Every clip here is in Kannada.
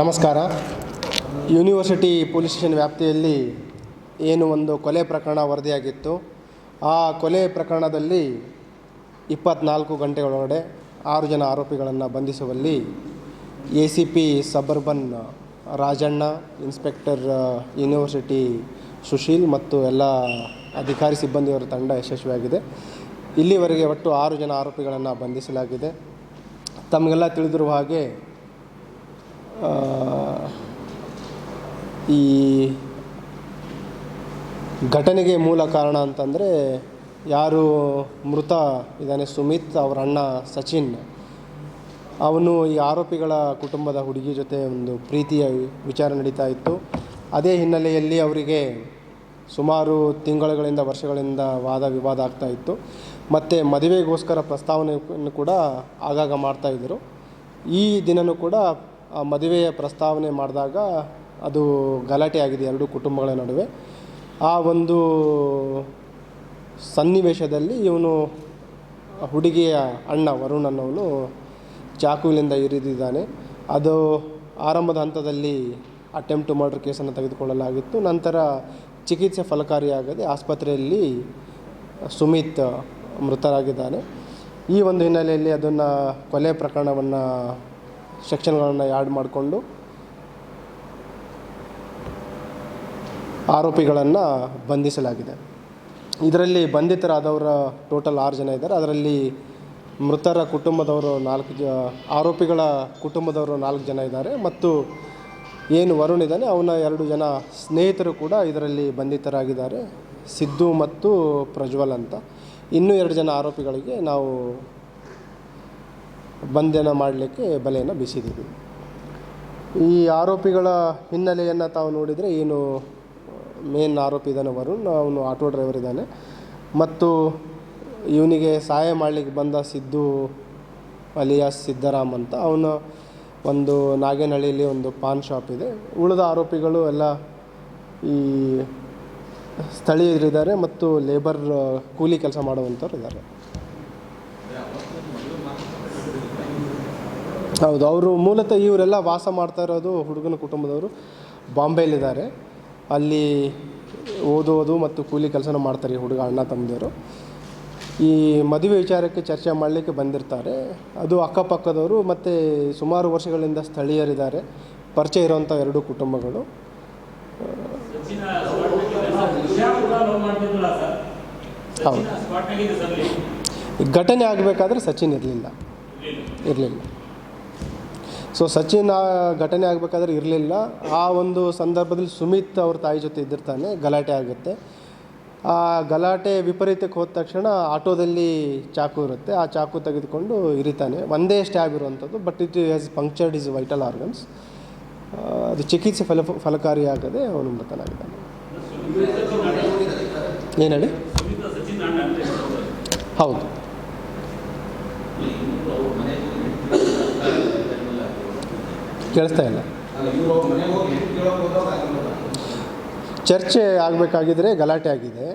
ನಮಸ್ಕಾರ. ಯೂನಿವರ್ಸಿಟಿ ಪೊಲೀಸ್ ಸ್ಟೇಷನ್ ವ್ಯಾಪ್ತಿಯಲ್ಲಿ ಏನು ಒಂದು ಕೊಲೆ ಪ್ರಕರಣ ವರದಿಯಾಗಿತ್ತು. ಆ ಕೊಲೆ ಪ್ರಕರಣದಲ್ಲಿ ಇಪ್ಪತ್ನಾಲ್ಕು ಗಂಟೆಗಳೊಳಗಡೆ ಆರು ಜನ ಆರೋಪಿಗಳನ್ನು ಬಂಧಿಸುವಲ್ಲಿ A C P suburban Rajanna, inspector university Sushil ಮತ್ತು ಎಲ್ಲ ಅಧಿಕಾರಿ ಸಿಬ್ಬಂದಿಯವರ ತಂಡ ಯಶಸ್ವಿಯಾಗಿದೆ. ಇಲ್ಲಿವರೆಗೆ ಒಟ್ಟು ಆರು ಜನ ಆರೋಪಿಗಳನ್ನು ಬಂಧಿಸಲಾಗಿದೆ. ತಮಗೆಲ್ಲ ತಿಳಿದಿರುವ ಹಾಗೆ ಈ ಘಟನೆಗೆ ಮೂಲ ಕಾರಣ ಅಂತಂದರೆ ಯಾರು ಮೃತ ಇದ್ದಾನೆ ಸುಮಿತ್ ಅವರ ಅಣ್ಣ ಸಚಿನ್. ಅವನು ಈ ಆರೋಪಿಗಳ ಕುಟುಂಬದ ಹುಡುಗಿ ಜೊತೆ ಒಂದು ಪ್ರೀತಿಯ ವಿಚಾರ ನಡೀತಾ ಇತ್ತು. ಅದೇ ಹಿನ್ನೆಲೆಯಲ್ಲಿ ಅವರಿಗೆ ಸುಮಾರು ತಿಂಗಳುಗಳಿಂದ ವರ್ಷಗಳಿಂದ ವಾದ ವಿವಾದ ಆಗ್ತಾ ಇತ್ತು. ಮತ್ತು ಮದುವೆಗೋಸ್ಕರ ಪ್ರಸ್ತಾವನೆಯನ್ನು ಕೂಡ ಆಗಾಗ ಮಾಡ್ತಾಯಿದ್ದರು ಈ ದಿನವೂ ಕೂಡ ಮದುವೆಯ ಪ್ರಸ್ತಾವನೆ ಮಾಡಿದಾಗ ಅದು ಗಲಾಟೆ ಆಗಿದೆ ಎರಡು ಕುಟುಂಬಗಳ ನಡುವೆ. ಆ ಒಂದು ಸನ್ನಿವೇಶದಲ್ಲಿ ಇವನು ಹುಡುಗಿಯ ಅಣ್ಣ ವರುಣ್ ಅನ್ನೋನು ಚಾಕುವಿನಿಂದ ಇರಿದಿದ್ದಾನೆ. ಅದು ಆರಂಭದ ಹಂತದಲ್ಲಿ ಅಟೆಂಪ್ಟ್ ಮರ್ಡರ್ ಕೇಸನ್ನು ತೆಗೆದುಕೊಳ್ಳಲಾಗಿತ್ತು. ನಂತರ ಚಿಕಿತ್ಸೆ ಫಲಕಾರಿಯಾಗದೆ ಆಸ್ಪತ್ರೆಯಲ್ಲಿ ಸುಮಿತ್ ಮೃತರಾಗಿದ್ದಾನೆ. ಈ ಒಂದು ಹಿನ್ನೆಲೆಯಲ್ಲಿ ಅದನ್ನು ಕೊಲೆ ಪ್ರಕರಣವನ್ನು ಸೆಕ್ಷನ್ಗಳನ್ನು ಆ್ಯಡ್ ಮಾಡಿಕೊಂಡು ಆರೋಪಿಗಳನ್ನು ಬಂಧಿಸಲಾಗಿದೆ. ಇದರಲ್ಲಿ ಬಂಧಿತರಾದವರ ಟೋಟಲ್ ಆರು ಜನ ಇದ್ದಾರೆ. ಅದರಲ್ಲಿ ಮೃತರ ಕುಟುಂಬದವರು ನಾಲ್ಕು ಜ, ಆರೋಪಿಗಳ ಕುಟುಂಬದವರು ನಾಲ್ಕು ಜನ ಇದ್ದಾರೆ. ಮತ್ತು ಏನು ವರುಣ್ ಇದ್ದಾನೆ, ಅವನ ಎರಡು ಜನ ಸ್ನೇಹಿತರು ಕೂಡ ಇದರಲ್ಲಿ ಬಂಧಿತರಾಗಿದ್ದಾರೆ. ಸಿದ್ದು ಮತ್ತು ಪ್ರಜ್ವಲ್ ಅಂತ. ಇನ್ನೂ ಎರಡು ಜನ ಆರೋಪಿಗಳಿಗೆ ನಾವು ಬಂಧನ ಮಾಡಲಿಕ್ಕೆ ಬಲೆಯನ್ನು ಬೀಸಿದ್ದೀವಿ ಈ ಆರೋಪಿಗಳ ಹಿನ್ನೆಲೆಯನ್ನು ತಾವು ನೋಡಿದರೆ ಏನು, ಮೇನ್ ಆರೋಪಿ ಇದ್ದಾನೆ ವರುಣ್, ಅವನು ಆಟೋ ಡ್ರೈವರ್ ಇದ್ದಾನೆ. ಮತ್ತು ಇವನಿಗೆ ಸಹಾಯ ಮಾಡಲಿಕ್ಕೆ ಬಂದ ಸಿದ್ದು ಅಲಿಯಾಸ್ ಸಿದ್ದರಾಮ್ ಅಂತ. ಅವನು ಒಂದು ನಾಗೇನಹಳ್ಳಿಯಲ್ಲಿ ಒಂದು ಪಾನ್ ಶಾಪ್ ಇದೆ. ಉಳಿದ ಆರೋಪಿಗಳು ಎಲ್ಲ ಈ ಸ್ಥಳೀಯರಿದ್ದಾರೆ ಮತ್ತು ಲೇಬರ್ ಕೂಲಿ ಕೆಲಸ ಮಾಡುವಂಥವ್ರು ಇದ್ದಾರೆ. ಹೌದು, ಅವರು ಮೂಲತಃ ಇವರೆಲ್ಲ ವಾಸ ಮಾಡ್ತಾ ಇರೋದು ಹುಡುಗನ ಕುಟುಂಬದವರು. ಬಾಂಬೆಯಲ್ಲಿದ್ದಾರೆ. ಅಲ್ಲಿ ಓದೋದು ಮತ್ತು ಕೂಲಿ ಕೆಲಸನ ಮಾಡ್ತಾರೆ ಈ ಹುಡುಗ ಅಣ್ಣ ತಮ್ಮದಿರು. ಈ ಮದುವೆ ವಿಚಾರಕ್ಕೆ ಚರ್ಚೆ ಮಾಡಲಿಕ್ಕೆ ಬಂದಿರ್ತಾರೆ. ಅದು ಅಕ್ಕಪಕ್ಕದವರು ಮತ್ತು ಸುಮಾರು ವರ್ಷಗಳಿಂದ ಸ್ಥಳೀಯರಿದ್ದಾರೆ. ಪರಿಚಯ ಇರುವಂಥ ಎರಡು ಕುಟುಂಬಗಳು. ಹೌದು. ಘಟನೆ ಆಗಬೇಕಾದ್ರೆ ಸಚಿನ್ ಇರಲಿಲ್ಲ. ಇರಲಿಲ್ಲ. ಸೊ ಸಚಿನ್ ಆ ಘಟನೆ ಆಗಬೇಕಾದ್ರೆ ಇರಲಿಲ್ಲ. ಆ ಒಂದು ಸಂದರ್ಭದಲ್ಲಿ ಸುಮಿತ್ ಅವ್ರ ತಾಯಿ ಜೊತೆ ಇದ್ದಿರ್ತಾನೆ, ಗಲಾಟೆ ಆಗುತ್ತೆ. ಆ ಗಲಾಟೆ ವಿಪರೀತಕ್ಕೆ ಹೋದ ತಕ್ಷಣ ಆಟೋದಲ್ಲಿ ಚಾಕು ಇರುತ್ತೆ. ಆ ಚಾಕು ತೆಗೆದುಕೊಂಡು ಇರಿತಾನೆ. ಒಂದೇ ಸ್ಟ್ಯಾಬ್ ಇರುವಂಥದ್ದು, but it has punctured is vital organs. ಅದು ಚಿಕಿತ್ಸೆ ಫಲ, ಫಲಕಾರಿಯಾಗದೆ ಅವನು ಮೃತನಾಗಿದ್ದಾನೆ. ಏನು ಹೇಳಿ? ಹೌದು. ಕೇಳಿಸ್ತಾ ಇಲ್ಲ. ಚರ್ಚೆ ಆಗಬೇಕಾಗಿದ್ರೆ ಗಲಾಟೆ ಆಗಿದೆ.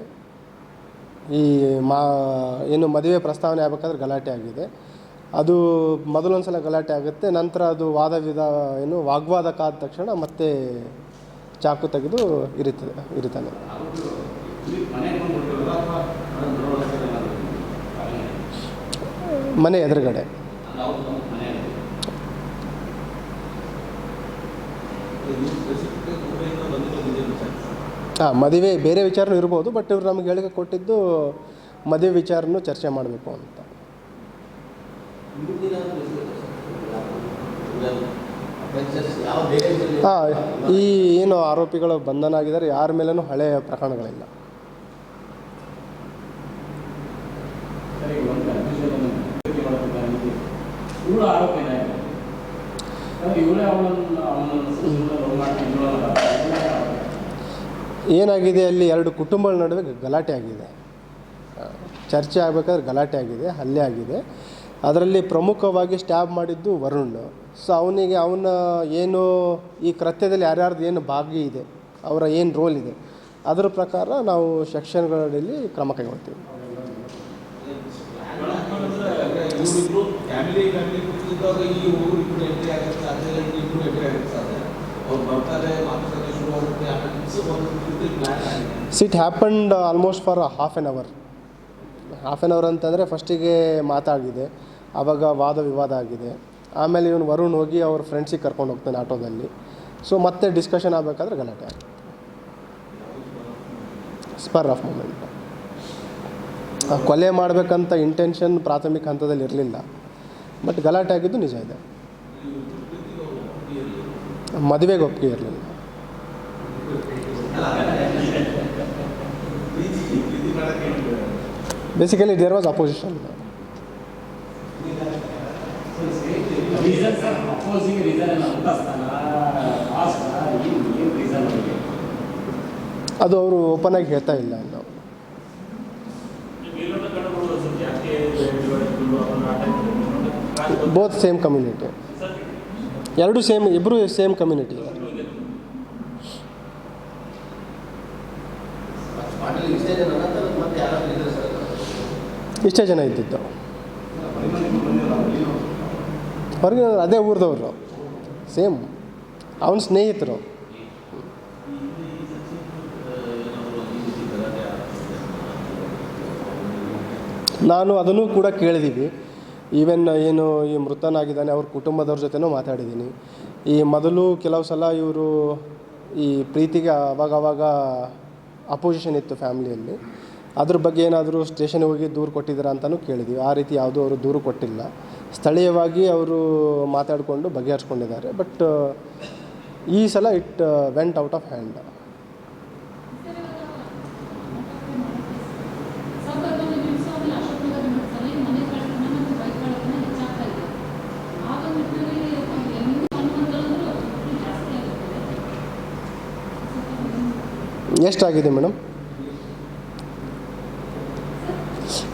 ಈ ಮಾ ಏನು ಮದುವೆ ಪ್ರಸ್ತಾವನೆ ಆಗಬೇಕಾದ್ರೆ ಗಲಾಟೆ ಆಗಿದೆ. ಅದು ಮೊದಲೊಂದು ಸಲ ಗಲಾಟೆ ಆಗುತ್ತೆ, ನಂತರ ಅದು ವಾದ ವಿಧ ಏನು ವಾಗ್ವಾದಕ್ಕಾದ ತಕ್ಷಣ ಮತ್ತೆ ಚಾಕು ತೆಗೆದು ಇರುತ್ತದೆ ಇರುತ್ತಾನೆ ಮನೆ ಎದುರುಗಡೆ. ಹಾಂ ಮದುವೆ ಬೇರೆ ವಿಚಾರನೂ ಇರ್ಬೋದು ಬಟ್ ಇವ್ರು ನಮ್ಗೆ ಹೇಳಿಕೆ ಕೊಟ್ಟಿದ್ದು ಮದುವೆ ವಿಚಾರನೂ ಚರ್ಚೆ ಮಾಡಬೇಕು ಅಂತ. ಹಾಂ ಈ ಏನು ಆರೋಪಿಗಳು ಬಂಧನ ಆಗಿದ್ದಾರೆ ಯಾರ ಮೇಲೂ ಹಳೆಯ ಪ್ರಕರಣಗಳಿಲ್ಲ. ಇವಳು ಏನಾಗಿದೆ ಅಲ್ಲಿ ಎರಡು ಕುಟುಂಬಗಳ ನಡುವೆ ಗಲಾಟೆ ಆಗಿದೆ. ಚರ್ಚೆ ಆಗಬೇಕಾದ್ರೆ ಗಲಾಟೆ ಆಗಿದೆ, ಹಲ್ಲೆ ಆಗಿದೆ. ಅದರಲ್ಲಿ ಪ್ರಮುಖವಾಗಿ ಸ್ಟ್ಯಾಬ್ ಮಾಡಿದ್ದು ವರುಣ್. ಸೊ ಅವನಿಗೆ ಅವನ ಏನು ಈ ಕೃತ್ಯದಲ್ಲಿ ಯಾರ್ಯಾರ್ದು ಏನು ಭಾಗಿ ಇದೆ, ಅವರ ಏನು ರೋಲ್ ಇದೆ, ಅದರ ಪ್ರಕಾರ ನಾವು ಸೆಕ್ಷನ್ಗಳಲ್ಲಿ ಕ್ರಮ ಕೈಗೊಳ್ತೀವಿ. ಇವರಿಬ್ರು ಫ್ಯಾಮಿಲಿ ಫ್ಯಾಮಿಲಿ ಕೂತಿದ್ದಾಗ ಈ ಒಬ್ಬರು ಇಬ್ಬರು ಎಂಟ್ರಿ ಆಗುತ್ತೆ ಅದರಲ್ಲಿ ಇಬ್ಬರು ಎಂಟ್ರಿ ಆಗುತ್ತೆ ಅವ್ರು ಬರ್ತಾರೆ ಮಾತಾಡೋದು ಶುರು ಆಗುತ್ತೆ ಆಮೇಲೆ it happened almost for half an hour half an hour ಅಂತಂದರೆ ಫಸ್ಟಿಗೆ ಮಾತಾಡಿದೆ ಆವಾಗ ವಾದ ವಿವಾದ ಆಗಿದೆ. ಆಮೇಲೆ ಇವನು ವರುಣ್ ಹೋಗಿ ಅವ್ರ ಫ್ರೆಂಡ್ಸಿಗೆ ಕರ್ಕೊಂಡು ಹೋಗ್ತಾನೆ ಆಟೋದಲ್ಲಿ. ಸೊ ಮತ್ತೆ ಡಿಸ್ಕಷನ್ ಆಗಬೇಕಾದ್ರೆ ಗಲಾಟೆ ಸ್ಪರ್ ಆಫ್ ಮೂಮೆಂಟ್ ಕೊಲೆ ಮಾಡಬೇಕಂತ ಇಂಟೆನ್ಷನ್ ಪ್ರಾಥಮಿಕ ಹಂತದಲ್ಲಿ ಇರಲಿಲ್ಲ. ಬಟ್ ಗಲಾಟೆ ಆಗಿದ್ದು ನಿಜ ಇದೆ. ಮದುವೆಗೆ ಒಪ್ಪಿಗೆ ಇರಲಿಲ್ಲ. ಬೇಸಿಕಲಿ ದೇರ್ ವಾಸ್ ಅಪೋಸಿಷನ್ ಅದು ಅವರು ಓಪನ್ ಆಗಿ ಹೇಳ್ತಾ ಇಲ್ಲ ಇನ್ನು ಬೋತ್ ಸೇಮ್ ಕಮ್ಯುನಿಟಿ ಎರಡು ಸೇಮ್ ಇಬ್ಬರು ಸೇಮ್ ಕಮ್ಯುನಿಟಿ ಇಷ್ಟೇ ಜನ ಇದ್ದಿದ್ದು. ಹೊರಗಿನ ಅದೇ ಊರ್ದವರು. ಸೇಮ್ ಅವನ ಸ್ನೇಹಿತರು. ನಾನು ಅದನ್ನು ಕೂಡ ಕೇಳಿದ್ದೀವಿ ಈವನ್ ಏನು ಈ ಮೃತನಾಗಿದ್ದಾನೆ, ಅವ್ರ ಕುಟುಂಬದವ್ರ ಜೊತೆನೂ ಮಾತಾಡಿದ್ದೀನಿ. ಈ ಮೊದಲು ಕೆಲವು ಸಲ ಇವರು ಈ ಪ್ರೀತಿಗೆ ಅವಾಗ ಅವಾಗ ಅಪೋಸಿಷನ್ ಇತ್ತು ಫ್ಯಾಮ್ಲಿಯಲ್ಲಿ ಅದ್ರ ಬಗ್ಗೆ ಏನಾದರೂ ಸ್ಟೇಷನ್ಗೆ ಹೋಗಿ ದೂರು ಕೊಟ್ಟಿದ್ದೀರಾ ಅಂತಲೂ ಕೇಳಿದ್ವಿ. ಆ ರೀತಿ ಯಾವುದೂ ಅವರು ದೂರು ಕೊಟ್ಟಿಲ್ಲ. ಸ್ಥಳೀಯವಾಗಿ ಅವರು ಮಾತಾಡಿಕೊಂಡು ಬಗೆಹರಿಸ್ಕೊಂಡಿದ್ದಾರೆ. ಬಟ್ ಈ ಸಲ it went out of hand ಸಂದರ್ಭದಲ್ಲಿ ಬಿಡಿಸೋದಿಲ್ಲ ಅಶೋಕನಗರ ಮಠದಲ್ಲಿ ಮನೆ ಕಳ್ತನ ಮತ್ತು ಬೈಕ್ ಕಳ್ತನ ಹೆಚ್ಚಾಗ್ತಾ ಇದೆ ಆಗ ನಿಟ್ಟಿನಲ್ಲಿ ಹೆಣ್ಣು ಅನ್ನುವಂಥದ್ದು ಜಾಸ್ತಿ ಆಗುತ್ತೆ ಎಷ್ಟಾಗಿದೆ ಮೇಡಮ್ ಎಷ್ಟಾಗಿದೆ ಅಂತ ಸರ್ ನನ್ನ ಅಂದಾಜು ಬೇಕಾದಷ್ಟಂತಂದ್ರೆ ಒಂದು ಹತ್ತು ಮನೆ ಕಳ್ತನ ಅಂತ ನಾನೇ ವರದಿ ಮಾಡಿದ್ದೀನಿ ಸೊ ಬೈಕ್ ಕಳ್ತನ ಅಂತಂದ್ರೆ ಯೂಶ್ವಲಿ ಒಂದು ಐದುನಾರು ಬೈಕ್ ಕಳ್ತನ ಅಂತ ನಾನೇ ನನ್ನ ನನ್ನ ಮೇಡಮ್?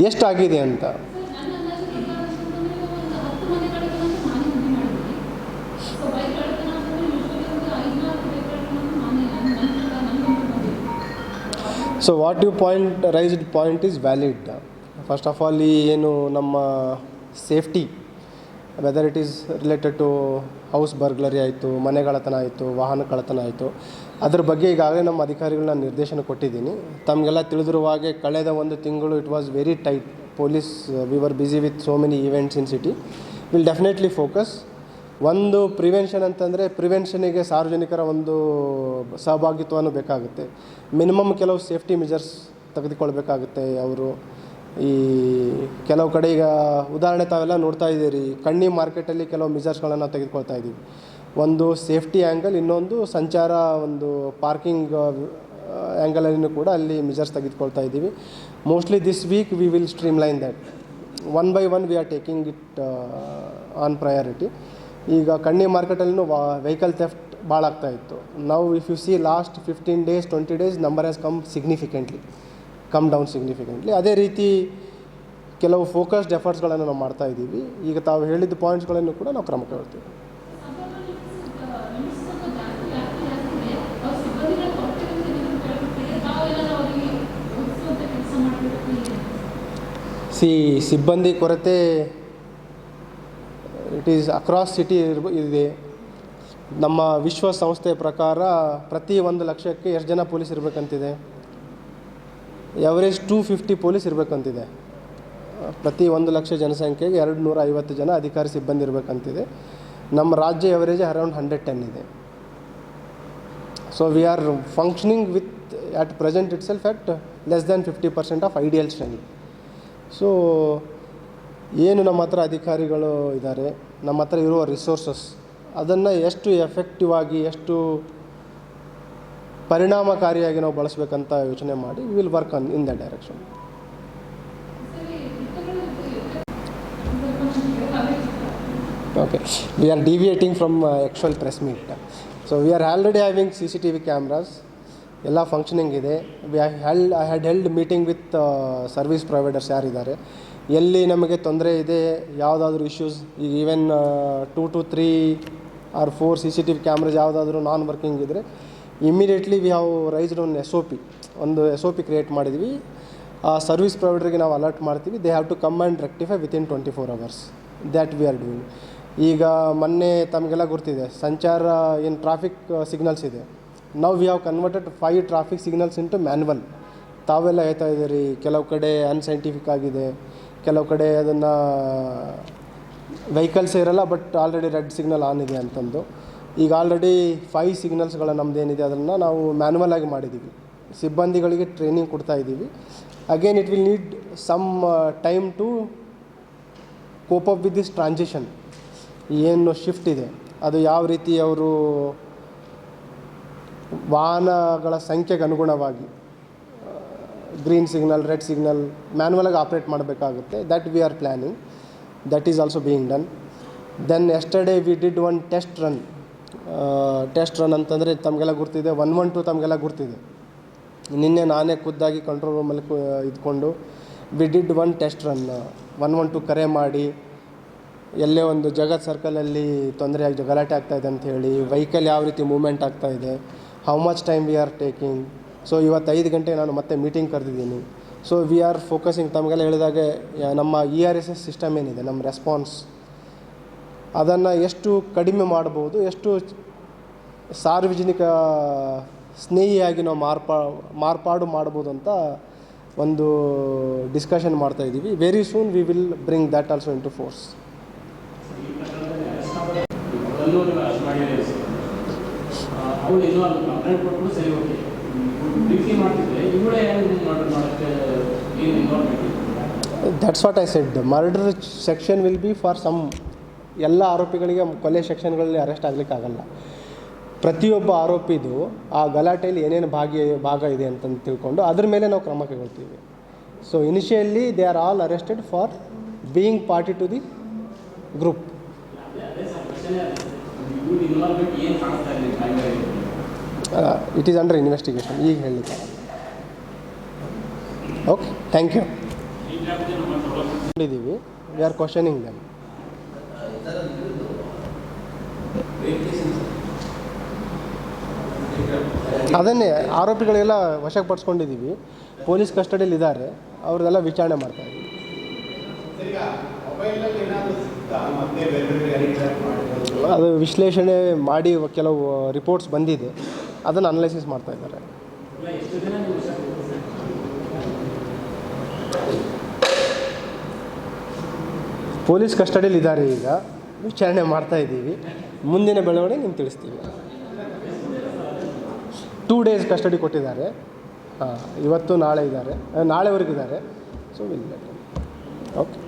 ಎಷ್ಟಾಗಿದೆ ಅಂತ? So what you point raised point is valid first of all ಈ ಏನು ನಮ್ಮ safety whether it is related to house burglary ಆಯಿತು ಮನೆ ಕಳ್ಳತನ ಆಯಿತು ವಾಹನ ಕಳ್ಳತನ ಆಯಿತು. ಅದ್ರ ಬಗ್ಗೆ ಈಗಾಗಲೇ ನಮ್ಮ ಅಧಿಕಾರಿಗಳನ್ನ ನಿರ್ದೇಶನ ಕೊಟ್ಟಿದ್ದೀನಿ. ತಮಗೆಲ್ಲ ತಿಳಿದಿರುವ ಹಾಗೆ ಕಳೆದ ಒಂದು ತಿಂಗಳು it was very tight police we were busy with so many events in city will definitely focus ಒಂದು ಪ್ರಿವೆನ್ಷನ್ ಅಂತಂದರೆ ಪ್ರಿವೆನ್ಷನಿಗೆ ಸಾರ್ವಜನಿಕರ ಒಂದು ಸಹಭಾಗಿತ್ವನೂ ಬೇಕಾಗುತ್ತೆ. ಮಿನಿಮಮ್ ಕೆಲವು ಸೇಫ್ಟಿ ಮೆಜರ್ಸ್ ತೆಗೆದುಕೊಳ್ಬೇಕಾಗುತ್ತೆ ಅವರು. ಈ ಕೆಲವು ಕಡೆ ಈಗ ಉದಾಹರಣೆ ತಾವೆಲ್ಲ ನೋಡ್ತಾ ಇದ್ದೀರಿ. ಕಣ್ಣಿ ಮಾರ್ಕೆಟಲ್ಲಿ ಕೆಲವು ಮೆಜರ್ಸ್ಗಳನ್ನು ತೆಗೆದುಕೊಳ್ತಾ ಇದ್ದೀವಿ. ಒಂದು ಸೇಫ್ಟಿ ಆ್ಯಂಗಲ್ ಇನ್ನೊಂದು ಸಂಚಾರ ಒಂದು ಪಾರ್ಕಿಂಗ್ ಆ್ಯಂಗಲಲ್ಲಿನೂ ಕೂಡ ಅಲ್ಲಿ ಮೆಜರ್ಸ್ ತೆಗೆದುಕೊಳ್ತಾ ಇದ್ದೀವಿ. Mostly this week we will streamline that one by one we are taking it on priority ಈಗ ಕಣ್ಣಿ ಮಾರ್ಕೆಟಲ್ಲಿನೂ ವಾ ವೆಹಿಕಲ್ ಥೆಫ್ಟ್ ಭಾಳ ಆಗ್ತಾ ಇತ್ತು. ನಾವು if you see last fifteen days twenty days number has come significantly come down significantly ಅದೇ ರೀತಿ ಕೆಲವು ಫೋಕಸ್ಡ್ ಎಫರ್ಟ್ಸ್ಗಳನ್ನು ನಾವು ಮಾಡ್ತಾ ಇದ್ದೀವಿ. ಈಗ ತಾವು ಹೇಳಿದ ಪಾಯಿಂಟ್ಸ್ಗಳನ್ನು ಕೂಡ ನಾವು ಕ್ರಮ ಮಾಡಬೇಕು ಸಿ ಸಿಬ್ಬಂದಿ ಕೊರತೆ ಇಟ್ ಈಸ್ ಅಕ್ರಾಸ್ ಸಿಟಿ ಇದೆ. ನಮ್ಮ ವಿಶ್ವಸಂಸ್ಥೆ ಪ್ರಕಾರ ಪ್ರತಿ ಒಂದು ಲಕ್ಷಕ್ಕೆ ಎಷ್ಟು ಜನ ಪೊಲೀಸ್ ಇರಬೇಕಂತಿದೆ? ಎವರೇಜ್ ಟೂ ಫಿಫ್ಟಿ ಪೊಲೀಸ್ ಇರಬೇಕಂತಿದೆ. ಪ್ರತಿ ಒಂದು ಲಕ್ಷ ಜನಸಂಖ್ಯೆಗೆ ಎರಡು ನೂರ ಐವತ್ತು ಜನ ಅಧಿಕಾರಿ ಸಿಬ್ಬಂದಿ ಇರಬೇಕಂತಿದೆ. ನಮ್ಮ ರಾಜ್ಯ ಎವರೇಜ್ ಅರೌಂಡ್ ಹಂಡ್ರೆಡ್ ಟೆನ್ ಇದೆ. So we are functioning with at present itself at less than fifty percent of ideal strength so ಏನು ನಮ್ಮ ಹತ್ರ ಅಧಿಕಾರಿಗಳು ಇದ್ದಾರೆ, ನಮ್ಮ ಹತ್ರ ಇರುವ ರಿಸೋರ್ಸಸ್ ಅದನ್ನು ಎಷ್ಟು ಎಫೆಕ್ಟಿವ್ ಆಗಿ, ಎಷ್ಟು ಪರಿಣಾಮಕಾರಿಯಾಗಿ ನಾವು ಬಳಸಬೇಕಂತ ಯೋಚನೆ ಮಾಡಿ will work on in the direction okay we are deviating from actual press meet so we are already having C C T V cameras ಎಲ್ಲ ಫಂಕ್ಷನಿಂಗ್ ಇದೆ we held I had held meeting with service providers ಯಾರಿದ್ದಾರೆ ಎಲ್ಲಿ ನಮಗೆ ತೊಂದರೆ ಇದೆ, ಯಾವುದಾದ್ರೂ ಇಶ್ಯೂಸ್ ಈಗ even two to three or four C C T V cameras ಯಾವುದಾದ್ರೂ ನಾನ್ ವರ್ಕಿಂಗ್ ಇದ್ದರೆ immediately we have raised one S O P ಒಂದು ಎಸ್ ಒ ಪಿ ಕ್ರಿಯೇಟ್ ಮಾಡಿದ್ವಿ. ಆ ಸರ್ವಿಸ್ ಪ್ರೊವೈಡರ್ಗೆ ನಾವು ಅಲರ್ಟ್ ಮಾಡ್ತೀವಿ. They have to come and rectify within twenty four hours that we are doing ಈಗ ಮೊನ್ನೆ ತಮಗೆಲ್ಲ ಗೊತ್ತಿದೆ, ಸಂಚಾರ ಏನು ಟ್ರಾಫಿಕ್ ಸಿಗ್ನಲ್ಸ್ ಇದೆ. ನಾವು we have converted five traffic signals into manual ತಾವೆಲ್ಲ ಹೇಳ್ತಾ ಇದ್ದೀರಿ, ಕೆಲವು ಕಡೆ ಅನ್ಸೈಂಟಿಫಿಕ್ ಆಗಿದೆ, ಕೆಲವು ಕಡೆ ಅದನ್ನು ವೆಹಿಕಲ್ಸ್ ಇರಲ್ಲ but already red signal on ಇದೆ ಅಂತಂದು. ಈಗ ಆಲ್ರೆಡಿ ಫೈವ್ ಸಿಗ್ನಲ್ಸ್ಗಳ ನಮ್ದು ಏನಿದೆ ಅದನ್ನು ನಾವು ಮ್ಯಾನ್ಯಲ್ ಆಗಿ ಮಾಡಿದ್ದೀವಿ ಸಿಬ್ಬಂದಿಗಳಿಗೆ ಟ್ರೈನಿಂಗ್ ಕೊಡ್ತಾ ಇದ್ದೀವಿ again it will need some time to cope up with this transition ಏನು ಶಿಫ್ಟ್ ಇದೆ, ಅದು ಯಾವ ರೀತಿ ಅವರು ವಾಹನಗಳ ಸಂಖ್ಯೆಗೆ ಅನುಗುಣವಾಗಿ ಗ್ರೀನ್ ಸಿಗ್ನಲ್ ರೆಡ್ ಸಿಗ್ನಲ್ ಮ್ಯಾನ್ಯಲಾಗಿ ಆಪ್ರೇಟ್ ಮಾಡಬೇಕಾಗುತ್ತೆ. That we are planning that is also being done then yesterday we did one test run test run ಅಂತಂದರೆ ತಮಗೆಲ್ಲ ಗುರ್ತಿದೆ. ಒನ್ ಒನ್ ಟು ತಮಗೆಲ್ಲ ಗುರ್ತಿದೆ. ನಿನ್ನೆ ನಾನೇ ಖುದ್ದಾಗಿ ಕಂಟ್ರೋಲ್ ರೂಮಲ್ಲಿ ಕು ಇದ್ಕೊಂಡು we did one test run one one two ಕರೆ ಮಾಡಿ, ಎಲ್ಲೇ ಒಂದು ಜಗತ್ ಸರ್ಕಲಲ್ಲಿ ತೊಂದರೆ ಆಗಿ ಗಲಾಟೆ ಆಗ್ತಾ ಇದೆ ಅಂತ ಹೇಳಿ ವೆಹಿಕಲ್ ಯಾವ ರೀತಿ ಮೂವ್ಮೆಂಟ್ ಆಗ್ತಾ ಇದೆ how much time we are taking so ಇವತ್ತು ಐದು ಗಂಟೆ ನಾನು ಮತ್ತೆ ಮೀಟಿಂಗ್ ಕರೆದಿದ್ದೀನಿ. ಸೊ ವಿ ಆರ್ ಫೋಕಸಿಂಗ್ ತಮಗೆಲ್ಲ ಹೇಳಿದಾಗೆ, ನಮ್ಮ E R S S system ಏನಿದೆ, ನಮ್ಮ ರೆಸ್ಪಾನ್ಸ್ ಅದನ್ನು ಎಷ್ಟು ಕಡಿಮೆ ಮಾಡ್ಬೋದು ಎಷ್ಟು ಸಾರ್ವಜನಿಕ ಸ್ನೇಹಿಯಾಗಿ ನಾವು ಮಾರ್ಪಾ, ಮಾರ್ಪಾಡು ಮಾಡ್ಬೋದು ಅಂತ ಒಂದು ಡಿಸ್ಕಷನ್ ಮಾಡ್ತಾ ಇದ್ದೀವಿ. Very soon we will bring that also into force that's what I said murder section will be for some ಎಲ್ಲ ಆರೋಪಿಗಳಿಗೆ ಕೊಲೆ ಸೆಕ್ಷನ್ಗಳಲ್ಲಿ ಅರೆಸ್ಟ್ ಆಗಲಿಕ್ಕಾಗಲ್ಲ. ಪ್ರತಿಯೊಬ್ಬ ಆರೋಪಿದು ಆ ಗಲಾಟೆಯಲ್ಲಿ ಏನೇನು ಭಾಗಿ ಭಾಗ ಇದೆ ಅಂತಂದು ತಿಳ್ಕೊಂಡು ಅದ್ರ ಮೇಲೆ ನಾವು ಕ್ರಮ ಕೈಗೊಳ್ತೀವಿ. So initially they are all arrested for being party to the group it is under investigation ಈಗ ಹೇಳಲಿಕ್ಕೆ ಓಕೆ ಥ್ಯಾಂಕ್ ಯು ಇದ್ದೀವಿ ವಿ ಆರ್ ಕ್ವಶನಿಂಗ್ ದಮ್ ಅದನ್ನೇ ಆರೋಪಿಗಳೆಲ್ಲ ವಶಕ್ಕೆ ಪಡಿಸ್ಕೊಂಡಿದ್ದೀವಿ ಪೊಲೀಸ್ ಕಸ್ಟಡಿಯಲ್ಲಿ ಇದ್ದಾರೆ. ಅವ್ರದೆಲ್ಲ ವಿಚಾರಣೆ ಮಾಡ್ತಾ ಇದ್ದೀವಿ. ಅದು ವಿಶ್ಲೇಷಣೆ ಮಾಡಿ ಕೆಲವು ರಿಪೋರ್ಟ್ಸ್ ಬಂದಿದೆ. ಅದನ್ನು ಅನಲೈಸಿಸ್ ಮಾಡ್ತಾ ಇದ್ದಾರೆ. ಪೊಲೀಸ್ ಕಸ್ಟಡಿಯಲ್ಲಿ ಇದ್ದಾರೆ ಈಗ. ವಿಚಾರಣೆ ಮಾಡ್ತಾ ಇದ್ದೀವಿ. ಮುಂದಿನ ಬೆಳವಣಿಗೆ ನಿಮ್ಗೆ ತಿಳಿಸ್ತೀವಿ. ಟೂ ಡೇಸ್ ಕಸ್ಟಡಿ ಕೊಟ್ಟಿದ್ದಾರೆ. ಹಾಂ, ಇವತ್ತು ನಾಳೆ ಇದ್ದಾರೆ. ನಾಳೆವರೆಗಿದ್ದಾರೆ ಸೊ ವಿಲ್ ಓಕೆ